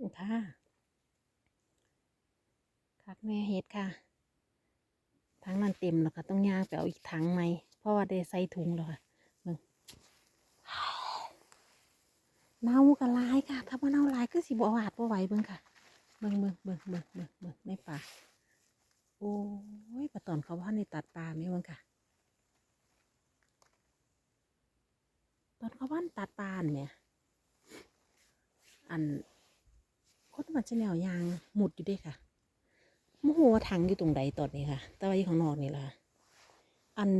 ค่ะคักแม่เฮ็ดค่ะทั้งนั้นเต็มแล้วค่ะ ต้องย่างไปเอาอีกถังไหม เพราะว่าได้ใส่ถุงแล้วค่ะเบิ่งเน่ากันลายค่ะ ถ้าว่าเน่าลายคือสิบวาดบ่ไหวเบิ่งค่ะ เบิ่งเบิ่งเบิ่งเบิ่งเบิ่งเบิ่งในป่าโอ้ยปะตอนเขาว่าในตัดปลาไหมเบิ่งค่ะ ตอนเขาว่านตัดปลาเนี่ย อัน คนมันจะแนวยางหมุดอยู่ด้วยค่ะโมโหว่าถังอยู่ตรงใดตอนนี้ค่ะ แต่ว่าอยู่ข้างนอกนี่ล่ะ อัน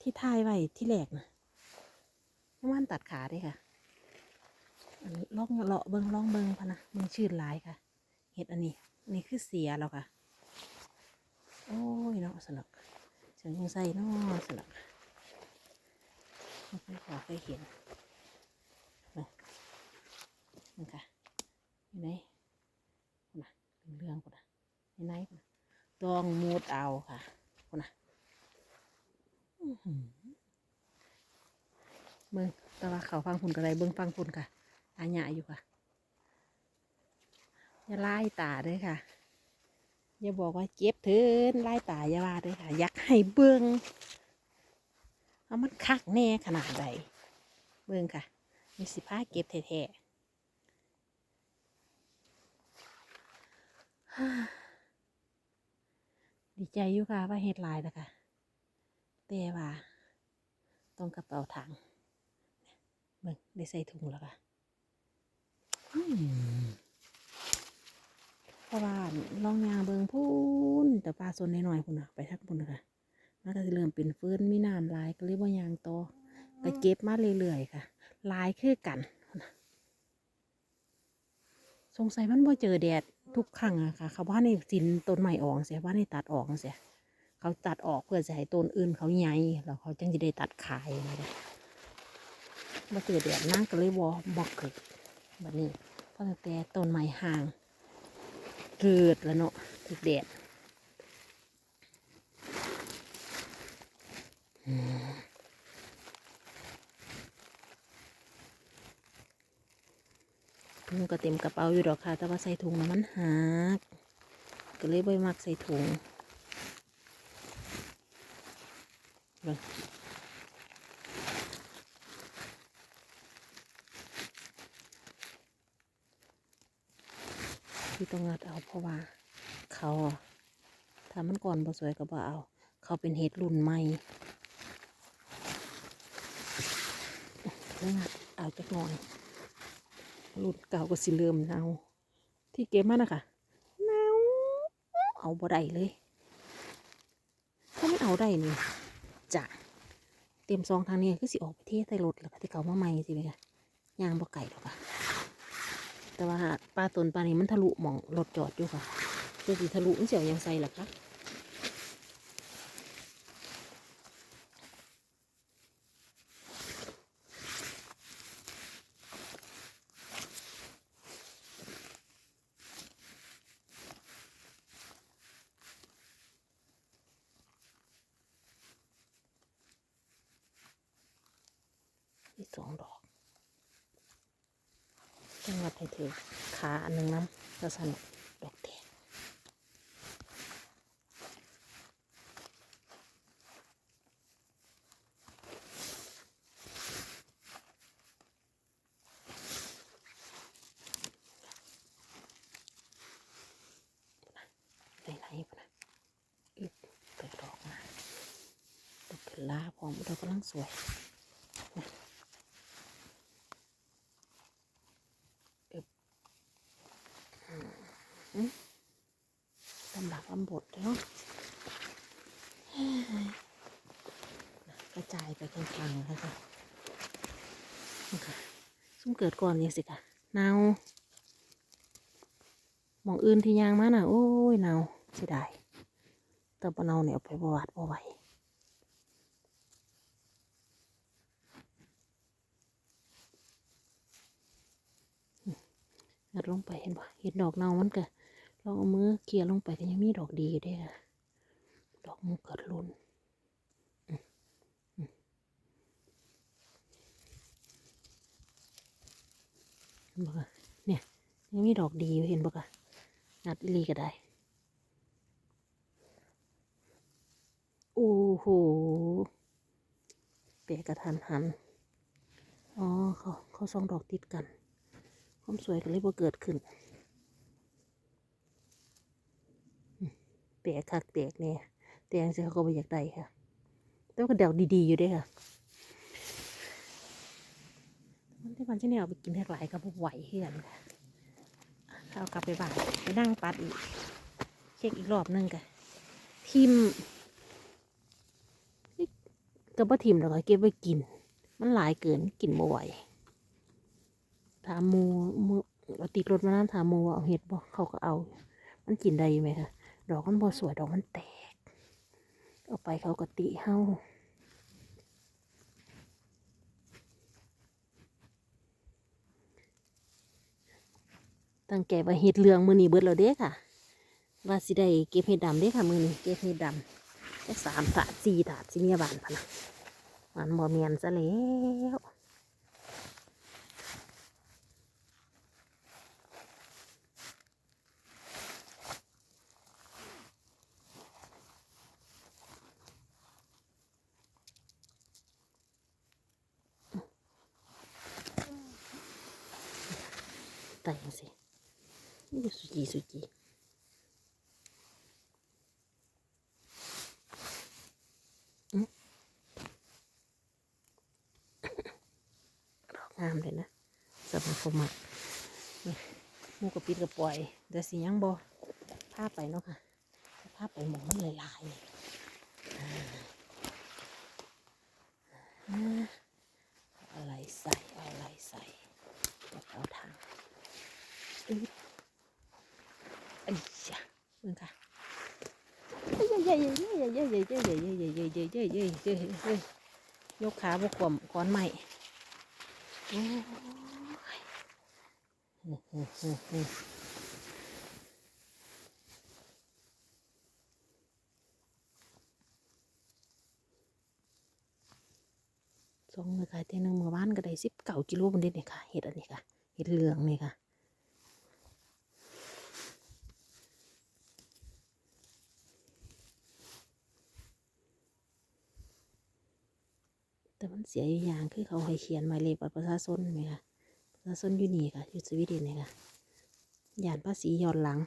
ที่ทายไว้ที่แรกนะน้ำมันตัดขาด้ค่ะอันล่องเลาะเบิงล่องเบิงพะนะเบิงชื่นหลายค่ะ เห็ดอันนี้นนี้คือเสียแล้วค่ะ โอ้ยเนาะสนุกเชิงยังใส่เนาะสนุกไม่เคยขอเคยเห็นค่ะอยู่ไหนคุณนะเรื่องคุณนะอยู่ไหนคุณนะต้องมู ดเอาค่ะคุณนะอื้อหือเบิ้งต่ว่าเขาฟังคุณกระไรเบิ้งฟังคุณค่ะอาญะอยู่ค่ะอย่าไล่ตาด้วยค่ะ อย่าบอกว่าเจ็บเถินไล่ตาอย่าว่าด้วยค่ะ อยากให้เบิ้งเอามันคักแน่ขนาดใด เบิ้งค่ะ มีสิผ้าเก็บแท้ๆ ดีใจอยู่ค่ะว่าเฮ็ดหลายแล้วค่ะแต่ว่าต้องกระเป๋าถังเบิ่งได้ใส่ถุงแล้วค่ะอืมเพราะว่าลองยางเบิ่งพูนแต่ปลาสนหน่อยๆพุ่นน่ะไปทักพุ่นน่ะค่ะมันก็จะเริ่มเป็นฟื้นมีน้ำลายก็เลยบ่ยางโตอก็เก็บมาเรื่อยๆค่ะ ลายคือกันพุ่นน่ะสงสัยมันบ่เจอแดด ทุกครั้งอะค่ะ เขาว่าในสินต้นใหม่ออกเสียว่าในตัดออกเสียเขาตัดออกเพื่อจะให้ต้นอื่นเขาใหญ่แล้วเขาจึงจะได้ตัดขายนะเด้มาเจอดดนั่งก็เลยบอบอกเกิดแบบนี้เพราะตั้งแต่ต้นใหม่ห่างเกิดแล้วเนาะถึกแดดอื ถุงก็เต็มกระเป๋าอยู่ดอกค่ะ แต่ว่าใส่ถุงแล้วมันหักก็เลยบ่มักใส่ถุงที่ต้องงัดเอาเพราะว่า เขาถ้ามันก่อนบ่สวยก็บ่เอา เขาเป็นเห็ดรุ่นใหม่เลยงัดเอาจักหน่อย รุ่นเก่าก็สิเริ่มเนาที่เก็บมานะคะเนาเอาบ่ได้เลยถ้าไม่เอาได้นี่จะเตรียมซองทางนี้คือสิออกไปเทใส่รถแล้วก็ที่เขามาใหม่สิไหมคะยางบ่ไก่หรอกค่ะแต่ว่าปลาตนปลานี้มันทะลุหมองรถจอดอยู่ค่ะจะสิทะลุมันเสียวยังใส่หรอคะ สองดอกจังหวัดไทยเทขาอันหนึ่งน้ำกระสันดอกแดงไหนๆพุ่นะอึบเปิดดอกมาดอกเป็นลาพร้อมดอกกำลังสวย ลำบากลำบดเนาะกระจายไปกลางๆแล้วค่ะคะซุ่มเกิดก่อนเนี่สิค่ะเนามองอื่นที่ยางมาน่ะ โอ้ยเนาเสียดายแต่ปะเนาเนี่ยเอาไปบวาดบวไหวงัดลงไปเห็นปะเห็นดอกเนามันก็ ลองเอามือเกี่ยลงไปก็ยังมีดอกดีอยู่ด้วยค่ะดอกมูเกิดรุนอืมอืมเนี่ยยังมีดอกดีอยู่เห็นปะคะงัดลีก็ได้ โอ้โหเปะกระทันหัน อ๋อเขาเขาสองดอกติดกัน ความสวยก็เลยบ่เกิดขึ้น มเปะคักเปะเนี่ยแต่ยังสิเขาก็บ่อยากได้ค่ะแต่ว่าก็ดอกดีๆอยู่เด้ค่ะมันที่มันที่เนี่ยเอาไปกินแทกหลายก็บ่ไหวเฮือนค่ะเอากลับไปบ้านไปนั่งปัดอีก เช็คอีกรอบหนึงกันทิมก็บ่ทิมหรอกค่ะเก็บไว้กิน มันหลายเกินกินบ่ไหวถามหมูหมูเอาติดรถมานั่นถามหมูว่าเอาเห็ดบ่เขาก็เอา มันกินได้อยู่ไหมคะ ดอกมันบ่สวยดอกมันแตกเอาไปเขาก็ติเฮาตั้งใจว่าเห็ดเหลืองมือนี้เบิดแล้วเด้ค่ะ ว่าสิได้เก็บเห็ดดำเด้ค่ะมือนี้เก็บเห็ดดำจักสามถาดสี่ถาดสิเมียบานพะนะมันบ่เมียนซะแล้ว แต่ยังสิสุจีสุจีอืมดอกงามเลยนะสำหรับผมอะมูกระปิดกระปล่อยเดี๋ยวสิยังบอพาไปเนาะค่ะพาไปหมองมันหลายๆ เย้เย้ยยกขาบกขวมก้อนใหม่สองมือขายเทีหนึงมือบ้านก็ได้สิบเก้ากิโลบนเด็ดนี่ยค่ะเห็ดอันนี้ค่ะเห็ดเหลืองนี่ค่ะ แต่มันเสียอยู่อย่างคือเขาให้เขียนหมายเลขบัตรประชาชนไหมคะประชาชนอยู่นี่ค่ะอยู่สวีเดนนี่ค่ะย่านภาษีย้อนหลัง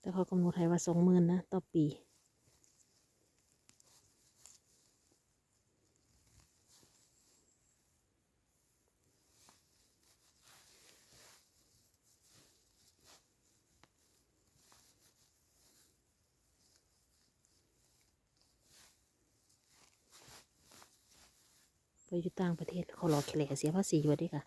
แต่เขากำหนดให้ว่าสองหมื่นนะต่อปี ไปอยู่ต่างประเทศเขารอแคลเสียภาษีอยู่ดิค่ะ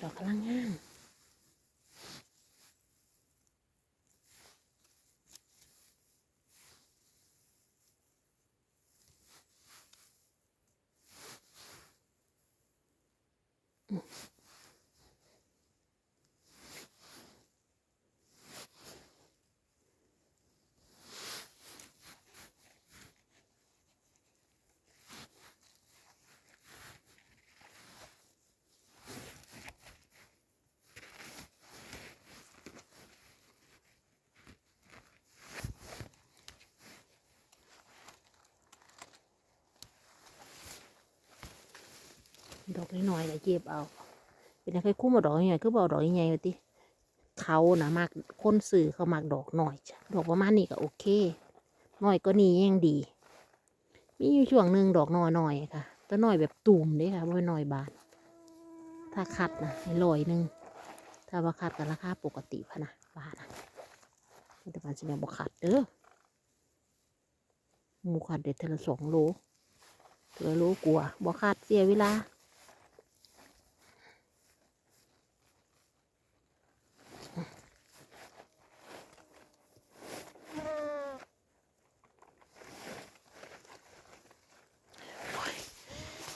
ดอกกำลังงาม ดอกน้อยๆก็เก็บเอา เป็นอะไรคุ้มาดอกใหญ่คือบอาดอกใหญ่ๆว่าติเขานะมากคนสื่อเขามากดอกหน่อยจ้ะดอกประมาณนี้ก็โอเคน้อยก็นี่ยังดี มีอยู่ช่วงหนึ่งดอกน้อยๆค่ะแต่น้อยแบบตุ่มเด้ค่ะบ่แม่น้อยบาน ถ้าคัดนะให้ลอยหนึ่งถ้าว่าคัดกันราคาปกติพะนะบาทนะแต่บานสิเนี่ยบ่คัดเด้อหมูคัดเด็ดเทละสองโลเทละโลกลัวบ่คัดเสียเวลา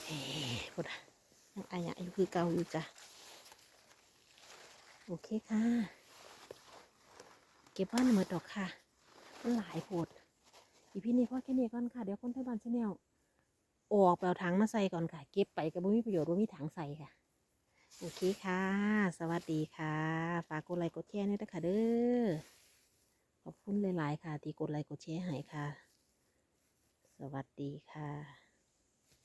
เฮ้พุดอะ ยังอายะอยู่ คือเก่าอยู่จ้ะ โอเคค่ะ เก็บบ้านหมดดอกค่ะ มันหลายโพดอีพี่นี่พ่อแค่นี้ก่อนค่ะ เดี๋ยวคนไทยบ้านชาแนลออกไปเอาถังมาใส่ก่อนค่ะ เก็บไปก็บ่มีประโยชน์บ่ามีถังใส่ค่ะ โอเคค่ะ สวัสดีค่ะ ฝากกดไลค์กดแชร์ด้วยนะคะเด้อ ขอบคุณหลาย ๆ ค่ะ ที่กดไลค์กดแชร์ให้ค่ะ สวัสดีค่ะ